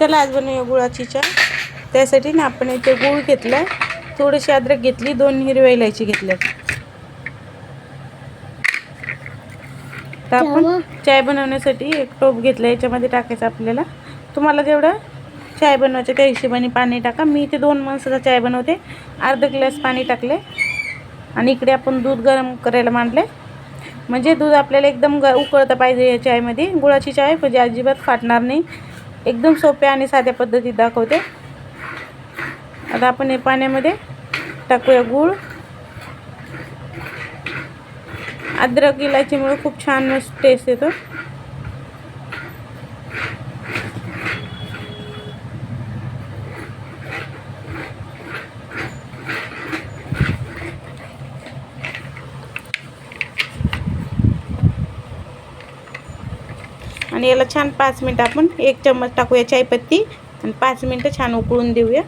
चला आज बनवूया गुळाची चहा. त्यासाठी ना आपण इथे गुळ घेतला थोडीशी अद्रक घेतली दोन हिरव्या इलायची घेतल्या. तर आपण चाय बनवण्यासाठी एक टोप घेतला याच्यामध्ये टाकायचं आपल्याला. तुम्हाला जेवढं चाय बनवायचं त्या हिशोबाने पाणी टाका. मी इथे दोन माणसाचा चाय बनवते. अर्धा ग्लास पाणी टाकले. आणि इकडे आपण दूध गरम करायला मांडले म्हणजे दूध आपल्याला एकदम ग उकळतं पाहिजे या चायमध्ये गुळाची चाय म्हणजे अजिबात फाटणार नाही. एकदम सोप्या आणि साध्या पद्धतीत दाखवते. आता आपण हे पाण्यामध्ये टाकूया गूळ. अद्रक इलायचीमुळे खूप छान टेस्ट येतो. आणि याला छान पाच मिनटं आपण एक चम्मच टाकूया चायपत्ती. आणि पाच मिनटं छान उकळून देऊया.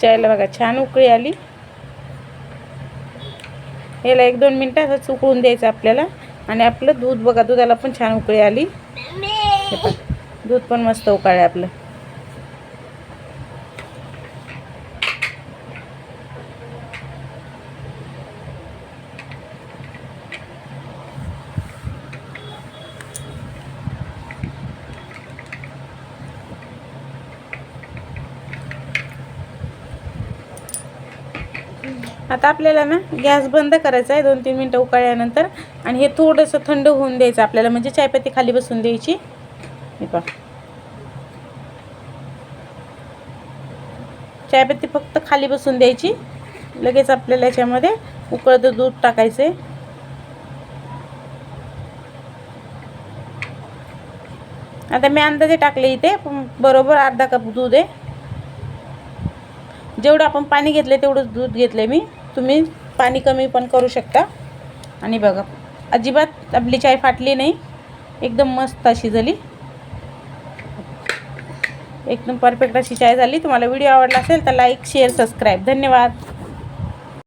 चायला बघा छान उकळी आली. याला एक दोन मिनटं असंच उकळून द्यायचं आपल्याला. आणि आपलं दूध बघा दुधाला पण छान उकळी आली. दूध पण मस्त उकाळे आपलं. आता आपल्याला ना गॅस बंद करायचा आहे. दोन तीन मिनटं उकळल्यानंतर आणि हे थोडंसं थंड होऊन द्यायचं आपल्याला. म्हणजे चायपत्ती खाली बसून द्यायची. हे पहा. चायपत्ती फक्त खाली बसून द्यायची. लगेच आपल्याला याच्यामध्ये उकळतं दूध टाकायचं आहे आता मी अंदाजे टाकले इथे. बरोबर अर्धा कप दूध आहे. जेवढं आपण पाणी घेतलं तेवढंच दूध घेतलं मी. तुम्ही पाणी कमी पण करू शकता. आणि बघा अजिबात आपली चाय फाटली नाही. एकदम मस्त अशी झाली. एकदम परफेक्ट अशी चाय झाली. तुम्हाला व्हिडिओ आवडला असेल तर लाईक शेअर सबस्क्राईब धन्यवाद.